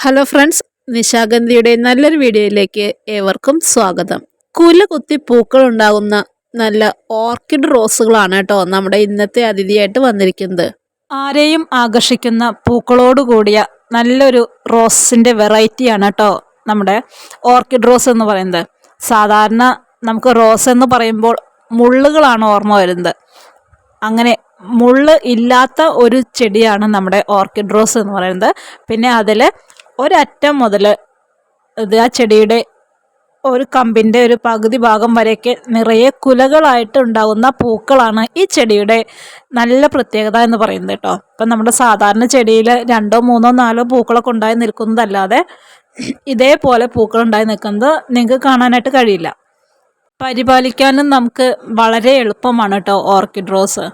Hello friends നിശാഗന്ധിയുടെ നല്ലൊരു വീഡിയോയിലേക്ക് ഏവർക്കും സ്വാഗതം. കുല കുത്തി പൂക്കൾ ഉണ്ടാകുന്ന നല്ല ഓർക്കിഡ് റോസുകളാണ് കേട്ടോ നമ്മുടെ ഇന്നത്തെ അതിഥിയായിട്ട് വന്നിരിക്കുന്നത്. ആരെയും ആകർഷിക്കുന്ന പൂക്കളോട് കൂടിയ നല്ലൊരു റോസിന്റെ വെറൈറ്റിയാണ് കേട്ടോ നമ്മുടെ ഓർക്കിഡ് റോസ് എന്ന് പറയുന്നത്. സാധാരണ നമുക്ക് റോസ് എന്ന് പറയുമ്പോൾ മുള്ളുകളാണ് ഓർമ്മ വരുന്നത്. അങ്ങനെ മുള്ള് ഇല്ലാത്ത ഒരു ചെടിയാണ് നമ്മുടെ ഓർക്കിഡ് റോസ് എന്ന് പറയുന്നത്. പിന്നെ അതിൽ ഒരറ്റം മുതൽ ഇത് ആ ചെടിയുടെ ഒരു കമ്പിന്റെ ഒരു പകുതി ഭാഗം വരെയൊക്കെ നിറയെ കുലകളായിട്ട് ഉണ്ടാകുന്ന പൂക്കളാണ് ഈ ചെടിയുടെ നല്ല പ്രത്യേകത എന്ന് പറയുന്നത് കേട്ടോ. ഇപ്പം നമ്മുടെ സാധാരണ ചെടിയിൽ രണ്ടോ മൂന്നോ നാലോ പൂക്കളൊക്കെ ഉണ്ടായി നിൽക്കുന്നതല്ലാതെ ഇതേപോലെ പൂക്കൾ ഉണ്ടായി നിൽക്കുന്നത് നിങ്ങൾക്ക് കാണാനായിട്ട് കഴിയില്ല. പരിപാലിക്കാനും നമുക്ക് വളരെ എളുപ്പമാണ് കേട്ടോ ഓർക്കിഡ് റോസ്.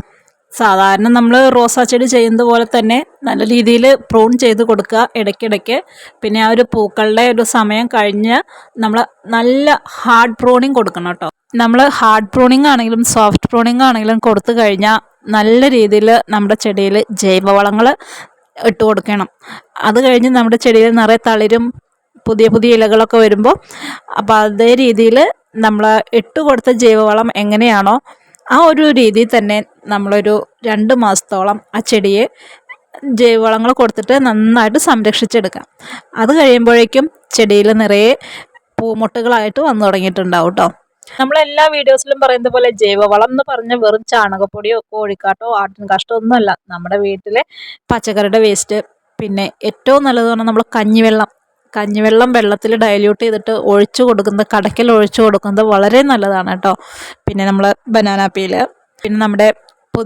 സാധാരണ നമ്മൾ റോസാ ചെടി ചെയ്യുന്നത് പോലെ തന്നെ നല്ല രീതിയിൽ പ്രൂൺ ചെയ്ത് കൊടുക്കുക ഇടയ്ക്കിടയ്ക്ക്. പിന്നെ ആ ഒരു പൂക്കളുടെ ഒരു സമയം കഴിഞ്ഞ് നമ്മൾ നല്ല ഹാർഡ് പ്രൂണിങ് കൊടുക്കണം കേട്ടോ. നമ്മൾ ഹാർഡ് പ്രൂണിങ് ആണെങ്കിലും സോഫ്റ്റ് പ്രൂണിങ് ആണെങ്കിലും കൊടുത്തു കഴിഞ്ഞാൽ നല്ല രീതിയിൽ നമ്മുടെ ചെടിയിൽ ജൈവവളങ്ങൾ ഇട്ട് കൊടുക്കണം. അത് കഴിഞ്ഞ് നമ്മുടെ ചെടിയിൽ നിറയെ തളിരും പുതിയ പുതിയ ഇലകളൊക്കെ വരുമ്പോൾ അപ്പോൾ അതേ രീതിയിൽ നമ്മൾ ഇട്ട് കൊടുത്ത ജൈവവളം എങ്ങനെയാണോ ആ ഒരു രീതിയിൽ തന്നെ നമ്മളൊരു രണ്ട് മാസത്തോളം ആ ചെടിയെ ജൈവവളങ്ങൾ കൊടുത്തിട്ട് നന്നായിട്ട് സംരക്ഷിച്ചെടുക്കാം. അത് കഴിയുമ്പോഴേക്കും ചെടിയിൽ നിറയെ പൂമുട്ടുകളായിട്ട് വന്നു തുടങ്ങിയിട്ടുണ്ടാവും കേട്ടോ നമ്മളെല്ലാ വീഡിയോസിലും പറയുന്ന പോലെ ജൈവവളം എന്ന് പറഞ്ഞ വെറും ചാണകപ്പൊടിയോ കോഴിക്കാട്ടോ ആട്ടിൻ കാഷ്ടോ ഒന്നുമല്ല. നമ്മുടെ വീട്ടിലെ പച്ചക്കറിയുടെ വേസ്റ്റ് പിന്നെ ഏറ്റവും നല്ലത് പറഞ്ഞാൽ നമ്മൾ കഞ്ഞിവെള്ളം കഞ്ഞിവെള്ളം വെള്ളത്തിൽ ഡൈല്യൂട്ട് ചെയ്തിട്ട് ഒഴിച്ചു കൊടുക്കുന്നത് കടയ്ക്കൽ ഒഴിച്ചു കൊടുക്കുന്നത് വളരെ നല്ലതാണ് കേട്ടോ. പിന്നെ നമ്മൾ ബനാന പീൽ പിന്നെ നമ്മുടെ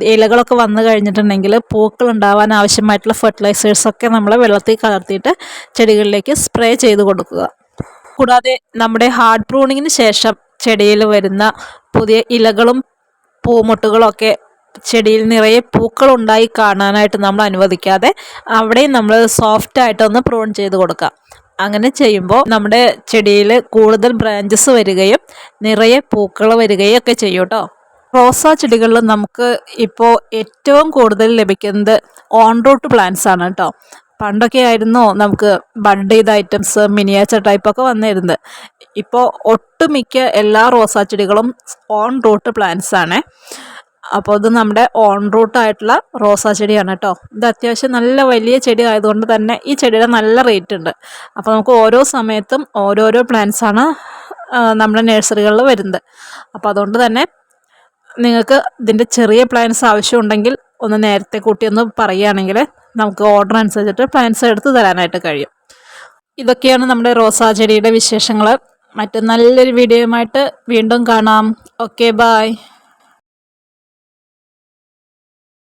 ഇലകളൊക്കെ വന്നു കഴിഞ്ഞിട്ടുണ്ടെങ്കിൽ പൂക്കൾ ഉണ്ടാവാൻ ആവശ്യമായിട്ടുള്ള ഫെർട്ടിലൈസേഴ്സൊക്കെ നമ്മൾ വെള്ളത്തിൽ കലർത്തിയിട്ട് ചെടികളിലേക്ക് സ്പ്രേ ചെയ്ത് കൊടുക്കുക. കൂടാതെ നമ്മുടെ ഹാർഡ് പ്രൂണിങ്ങിന് ശേഷം ചെടിയിൽ വരുന്ന പുതിയ ഇലകളും പൂമുട്ടുകളൊക്കെ ചെടിയിൽ നിറയെ പൂക്കൾ ഉണ്ടായി കാണാനായിട്ട് നമ്മൾ അനുവദിക്കാതെ അവിടെയും നമ്മൾ സോഫ്റ്റായിട്ടൊന്ന് പ്രൂൺ ചെയ്ത് കൊടുക്കാം അങ്ങനെ ചെയ്യുമ്പോൾ നമ്മുടെ ചെടിയിൽ കൂടുതൽ ബ്രാഞ്ചസ് വരികയും നിറയെ പൂക്കൾ വരികയും ഒക്കെ ചെയ്യും കേട്ടോ റോസാ ചെടികളിൽ നമുക്ക് ഇപ്പോൾ ഏറ്റവും കൂടുതൽ ലഭിക്കുന്നത് ഓൺ റൂട്ട് പ്ലാന്റ്സ് ആണ് കേട്ടോ പണ്ടൊക്കെ ആയിരുന്നു നമുക്ക് ബഡ് ചെയ്ത ഐറ്റംസ് മിനിയേച്ചർ ടൈപ്പൊക്കെ വന്നിരുന്നത്. ഇപ്പോൾ ഒട്ടുമിക്ക എല്ലാ റോസാ ചെടികളും ഓൺ റൂട്ട് പ്ലാന്റ്സ് ആണ്. അപ്പോൾ ഇത് നമ്മുടെ ഓൺ റൂട്ട് ആയിട്ടുള്ള റോസാ ചെടിയാണ് കേട്ടോ ഇത് അത്യാവശ്യം നല്ല വലിയ ചെടി ആയതുകൊണ്ട് തന്നെ ഈ ചെടിയുടെ നല്ല റേറ്റ് ഉണ്ട്. അപ്പോൾ നമുക്ക് ഓരോ സമയത്തും ഓരോരോ പ്ലാന്റ്സ് ആണ് നമ്മുടെ നഴ്സറികളിൽ വരുന്നത്. അപ്പോൾ അതുകൊണ്ട് തന്നെ നിങ്ങൾക്ക് ഇതിന്റെ ചെറിയ പ്ലാന്റ്സ് ആവശ്യമുണ്ടെങ്കിൽ ഒന്ന് നേരത്തെ കൂട്ടി ഒന്ന് പറയുകയാണെങ്കിൽ നമുക്ക് ഓർഡർ അനുസരിച്ചിട്ട് പ്ലാന്റ്സ് എടുത്ത് തരാനായിട്ട് കഴിയും. ഇതൊക്കെയാണ് നമ്മുടെ റോസാ ചെടിയുടെ വിശേഷങ്ങൾ മറ്റു നല്ലൊരു വീഡിയോയുമായിട്ട് വീണ്ടും കാണാം. Okay bye